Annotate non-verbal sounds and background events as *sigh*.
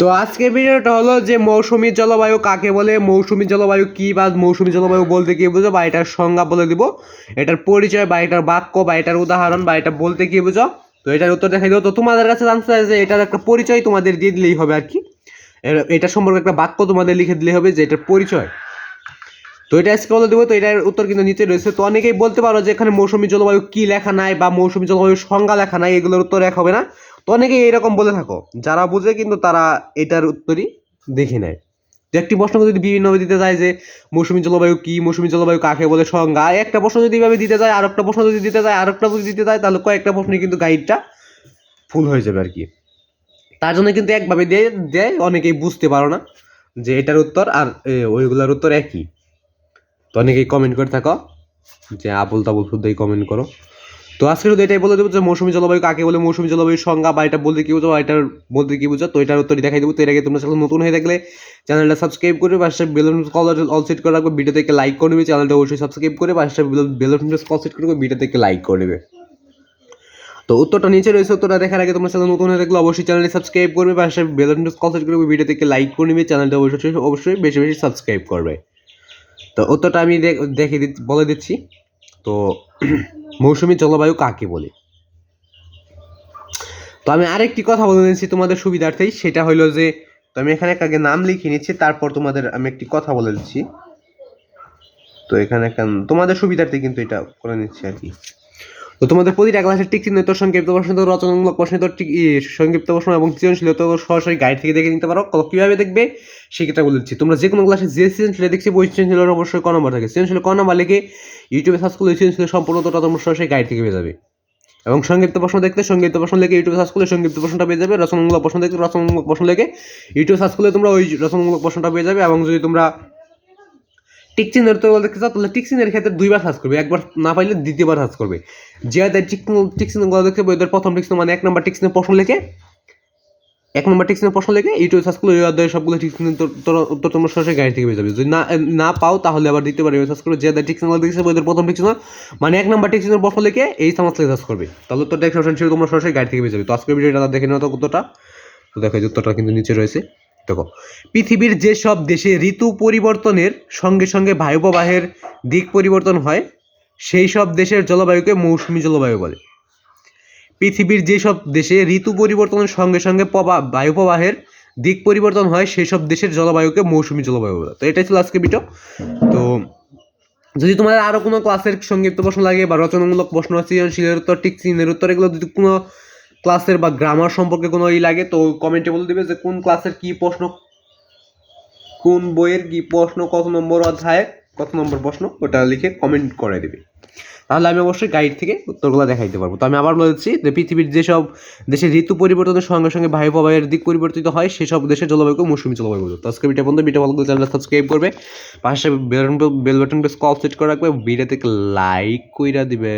তো আজকের ভিডিওটা হলো যে মৌসুমী জলবায়ু কাকে বলে, মৌসুমী জলবায়ু কি বা মৌসুমী জলবায়ু বলতে কি বুঝো বা এটার সংজ্ঞা বলে দিব। এটার পরিচয় বা এটার বাক্য বা এটার উদাহরণ বা এটা বলতে কি বুঝো? তো এটার উত্তর দেখাই দিও তো তোমাদের কাছে জানতে আছে যে এটার একটা পরিচয় তোমাদের দিয়ে দিলেই হবে আর কি। এটা সম্পর্কে একটা বাক্য তোমাদের লিখে দিলেই হবে যে এটার পরিচয়। তো এটা আজকে বলে দেবো, তো এটার উত্তর কিন্তু নিচে রয়েছে। তো অনেকেই বলতে পারো যে এখানে মৌসুমী জলবায়ু কি লেখা নাই বা মৌসুমী জলবায়ুর সংজ্ঞা লেখা নাই, এগুলোর উত্তর এক হবে না। তো অনেকেই এরকম বলে থাকো, যারা বুঝে কিন্তু তারা এটার উত্তরই দেখে নেয়। তো একটি প্রশ্ন যদি বিভিন্নভাবে দিতে যায় যে মৌসুমী জলবায়ু কি, মৌসুমী জলবায়ু কাকে বলে সংজ্ঞা? একটা প্রশ্ন যদি এভাবে দিতে যায় আর একটা প্রশ্ন যদি দিতে যায় আর একটা যদি দিতে যায়, তাহলে কয়েকটা প্রশ্নে কিন্তু গাইডটা ফুল হয়ে যাবে আর কি। তার জন্য কিন্তু একভাবে দিয়ে, দেয়, অনেকেই বুঝতে পারো না যে এটার উত্তর আর ওইগুলোর উত্তর একই। তো অনেকেই কমেন্ট করে থাকো যে আবুল তাবুল শুদ্ধই কমেন্ট করো। তো আজকে শুধু এটাই বলে দেবো যে মৌসুমী জলবায়ু কাকে বলে? মৌসুমী জলবায়ুর সংজ্ঞা বা এটা বলতে কি বুঝো বা এটার বলতে কি বুঝো? তো এটার উত্তরই দেখাই দেবো। তো এর আগে তোমরা চ্যানেল নতুন হয়ে থাকলে চ্যানেলটা সাবস্ক্রাইব করে পাশে বেলুন কল অল সেট করে রাখবে ভিডিও থেকে লাইক করে নেবে, চ্যানেলটা অবশ্যই সাবস্ক্রাইব করে পাশে বেলুন কল সেট করে ভিডিও থেকে লাইক করে নেবে। তো উত্তরটা নিচে রয়েছে, উত্তরটা দেখার আগে তোমরা চ্যানেল নতুন হয়ে থাকলে অবশ্যই চ্যানেলটি সাবস্ক্রাইব করবে, পাশে বেলুন কল সেট করবে ভিডিও থেকে লাইক করে নেবে, চ্যানেলটা অবশ্যই অবশ্যই বেশি বেশি সাবস্ক্রাইব করবে। তো উত্তরটা আমি দেখ- বলে দিচ্ছি। তো *clears throat* মৌসুমি জলবায়ু কাকে বলে? তো আমি আরেকটি কথা বলে নিচ্ছি তোমাদের সুবিধার্থেই, সেটা হলো যে, তো আমি এখানে আগে নাম লিখে নিচ্ছি, তারপর তোমাদের আমি একটি কথা বলে দিচ্ছি। তো এখানে তোমাদের সুবিধার্থে কিন্তু এটা করে নিচ্ছি আর কি। তো তোমাদের প্রতিটা ক্লাসের টিক চিহ্ন, তোর সংক্ষিপ্ত প্রশ্ন তো রচনামূলক প্রশ্ন, তোর সংক্ষিপ্ত প্রশ্ন এবং সৃজনশীল তো সরাসরি গাইড থেকে দেখে নিতে পারো। কীভাবে দেখবে? সেটা বলে দিচ্ছি। তোমরা যে কোনো ক্লাসে যে সৃজনশীল দেখছি, বই সৃজনশীলের অবশ্যই ক নম্বর থাকে। সৃজনশীল ক নম্বর লিখে ইউটিউবে সার্চ করলে সৃজনশীল সম্পূর্ণ তোটা তোমরা সরাসরি গাইড থেকে পেয়ে যাবে। এবং সংক্ষিপ্ত প্রশ্ন দেখতে, সংক্ষিপ্ত প্রশ্ন লিখে ইউটিউবে সার্চ করলে সংক্ষিপ্ত প্রশ্নটা পেয়ে যাবে। রচনামূলক প্রশ্ন দেখতে, রচনামূলক প্রশ্ন লিখে ইউটিউবে সার্চ করলে তোমরা ওই রচনামূলক প্রশ্নটা পেয়ে যাবে। এবং যদি তোমরা টিক চিহ্নের তো দেখতে চাও তাহলে টিক চিহ্নের ক্ষেত্রে দুইবার সার্চ করবে, একবার না পাইলে দ্বিতীয়বার সার্চ করবে। যে যাদের টিক টিক চিহ্নগুলো দেখতে পাবে প্রথম টিক চিহ্ন মানে এক নম্বর টিক চিহ্নের প্রশ্ন লিখে। এক নম্বর টিক চিহ্নের প্রশ্ন লিখে ইউটিউবে সার্চ করলে ওই সবগুলো টিক চিহ্ন উত্তর তোমরা সরাসরি গাড়ি থেকে পেয়ে যাবে। যদি না না পাও, তাহলে আবার দ্বিতীয়বার সার্চ করবে। যে চিহ্নগুলো দেখতে পাবে ওদের প্রথম টিক চিহ্ন মানে এক নম্বর টিক চিহ্নের প্রশ্ন লিখে, এই সামাজ থেকে সার্চ করবে। তাহলে উত্তরটা একশো পার্সেন্ট তোমরা সরাসরি গাড়ি থেকে পেয়ে যাবে। তো আজকের ভিডিওটা দেখে নেওয়া তো উত্তরটা। তো দেখো উত্তরটা কিন্তু নিচে রয়েছে। দেখো পৃথিবীর যেসব দেশে ঋতু পরিবর্তনের সঙ্গে সঙ্গে বায়ুপ্রবাহের দিক পরিবর্তন হয়, সেই সব দেশের জলবায়ুকে মৌসুমী জলবায়ু বলে। পৃথিবীর যেসব দেশে ঋতু পরিবর্তনের সঙ্গে সঙ্গে প্রবা- বায়ুপ্রবাহের দিক পরিবর্তন হয় সেই সব দেশের জলবায়ুকে মৌসুমী জলবায়ু বলে। তো এটাই ছিল আজকে ভিডিও তো যদি তোমাদের আরও কোনো ক্লাসের সংক্ষিপ্ত প্রশ্ন লাগে বা রচনামূলক প্রশ্ন, সৃজনশীলের উত্তর, ঠিক চিহ্নের উত্তর, এগুলো যদি কোনো ক্লাসের বা গ্রামার সম্পর্কে কোনো ই লাগে, তো কমেন্টে বলে দিবে যে কোন ক্লাসের কি প্রশ্ন, কোন বইয়ের কি প্রশ্ন, কত নম্বর অধ্যায়ে, কত নম্বর প্রশ্ন, ওটা লিখে কমেন্ট করে দেবে। তাহলে আমি অবশ্যই গাইড থেকে উত্তরগুলো দেখাইতে পারব। তো আমি আবার বলেছি যে পৃথিবীর যেসব দেশের ঋতু পরিবর্তনের সঙ্গে সঙ্গে বায়ু প্রবাহের দিক পরিবর্তিত হয়, সেসব দেশের জলবায়ুকে মৌসুমী জলবায়ু বলব তো আজকে ভিডিও বন্ধু ভিডিও ভালো চ্যানেল সাবস্ক্রাইব করবে। পাশে bell bell button bell set করে রাখবে। ভিডিও থেকে লাইক কইরা দিবে।